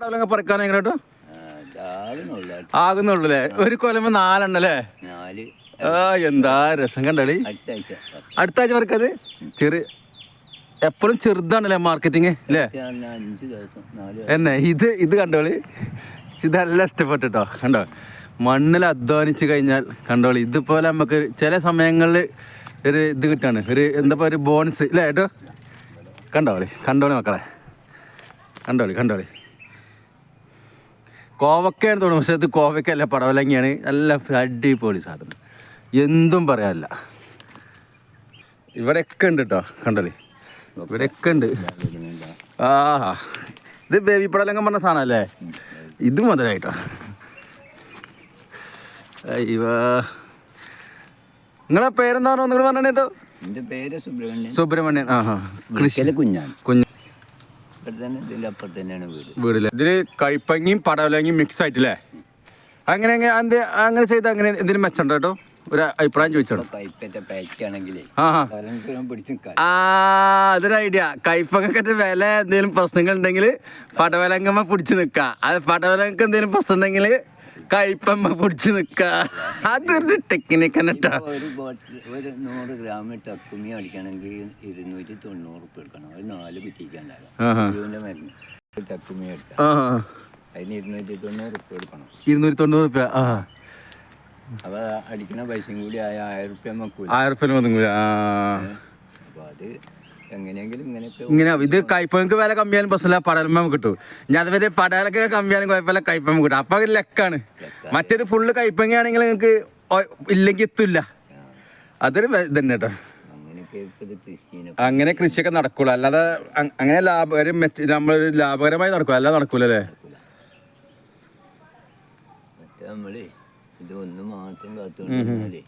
പടവലങ്ങ പറിക്കാൻ ആകുന്നുള്ള. അല്ലേ ഒരു കൊലമ്പ് നാലെണ്ണല്ലേ നാല്. ആ എന്താ രസം കണ്ടടി. അടുത്ത ആഴ്ച പറിക്കത്? ചെറു എപ്പോഴും ചെറുതാണല്ലേ മാർക്കറ്റിങ് അല്ലേ? എന്നെ ഇത് ഇത് കണ്ടോളി. ഇതെല്ലാം ഇഷ്ടപ്പെട്ടിട്ടോ കണ്ടോ? മണ്ണിൽ അധ്വാനിച്ച് കഴിഞ്ഞാൽ കണ്ടോളി ഇതുപോലെ നമുക്ക് ചില സമയങ്ങളിൽ ഒരു ഇത് കിട്ടാണ്. ഒരു എന്താ പറയുക ഒരു ബോണസ് ഇല്ലേ കേട്ടോ കണ്ടോളി കണ്ടോളി മക്കളെ. കണ്ടോളി കണ്ടോളി. കോവക്കയാണ് തോന്നുന്നു. പക്ഷേ അത് കോവക്കല്ല പടവലങ്ങിയാണ്. നല്ല അടിപൊളി സാധനം. എന്തും പറയാനില്ല. ഇവിടെയൊക്കെ ഉണ്ട് കേട്ടോ കണ്ടല്ലേ ഇവിടെയൊക്കെ ഉണ്ട്. ആ ഇത് ബേബി പടലങ്കം പറഞ്ഞ സാധനം അല്ലേ? ഇത് മുതലായിട്ടോ. അയ്യോ. നിങ്ങളെ പേരെന്താ പറഞ്ഞോ നിങ്ങൾ പറഞ്ഞു കേട്ടോ. എന്റെ പേര് സുബ്രഹ്മണ്യൻ. സുബ്രഹ്മണ്യൻ. ആ ആ കൃഷി വിളിക്കൽ കുഞ്ഞാണ് കുഞ്ഞ് ഇവിടെ തന്നെ ഇതിന്റെ അപ്പുറത്ത് തന്നെയാണ് വീട്. വീടില്ലേ ഇതിൽ കൈപ്പങ്ങിയും പടവലങ്ങിയും മിക്സ് ആയിട്ടില്ലേ? അങ്ങനെ അങ്ങനെ എന്ത് അങ്ങനെ ചെയ്ത അങ്ങനെ എന്തിനും മെച്ചമുണ്ടോ കേട്ടോ ഒരു അഭിപ്രായം ചോദിച്ചോളൂ. കൈപ്പറ്റ അതൊരു ഐഡിയ കൈപ്പൊക്കെ വില എന്തെങ്കിലും പ്രശ്നങ്ങൾ ഉണ്ടെങ്കിൽ പടവലങ്ങമ്മ പിടിച്ചു നിക്കാം അത് പടവലങ്ങൾക്ക് എന്തെങ്കിലും പ്രശ്നം ഉണ്ടെങ്കിൽ കൈപ്പമ്മ പൊടിച്ച് നിക്ക. അതൊരു ടെക്നിക്ക് തന്നെ. ഒരു ബോട്ടിൽ ഒരു നൂറ് ഗ്രാം ടക്കുമി അടിക്കണമെങ്കിൽ ഇരുന്നൂറ്റി തൊണ്ണൂറ് ഉപ്പ് എടുക്കണം. ഒരു നാല് കുറ്റിക്കാണ്ടാകും മരുന്ന് ടക്കുമി എടുക്കാം. അതിന് ഇരുന്നൂറ്റി തൊണ്ണൂറ് ഉപ്പ് എടുക്കണം. ഇരുന്നൂറ്റി തൊണ്ണൂറ് രൂപ ആ അപ്പോൾ അടിക്കുന്ന പൈസയും കൂടി ആയ ആയിരം റുപ്യ നമുക്ക് ആയിരം ആ അപ്പോൾ അത് എങ്ങനെയെങ്കിലും ഇങ്ങനെയൊക്കെ ഇങ്ങനെ ഇത് കൈപ്പങ്ങൾക്ക് വില കമ്മിയാലും പ്രശ്നമില്ല പടലമ്മ കിട്ടും. ഞാൻ അതുവരെ പടലൊക്കെ കമ്മിയാലും കുഴപ്പമില്ല കൈപ്പമ്മ കിട്ടും. അപ്പൊ ലെക്കാണ്. മറ്റേത് ഫുള്ള് കൈപ്പങ്ങയാണെങ്കിൽ നിങ്ങൾക്ക് ഇല്ലെങ്കിൽ എത്തില്ല അതൊരു ഇതന്നെ കേട്ടോ അങ്ങനെ കൃഷിയൊക്കെ നടക്കുള്ളൂ. അല്ലാതെ അങ്ങനെ ലാഭ ഒരു നമ്മളൊരു ലാഭകരമായി നടക്കും അല്ലാതെ നടക്കൂലല്ലേ? നമ്മളേ ഇത് ഒന്ന് മാത്രം കാത്തുകൊണ്ടിരുന്നാലേ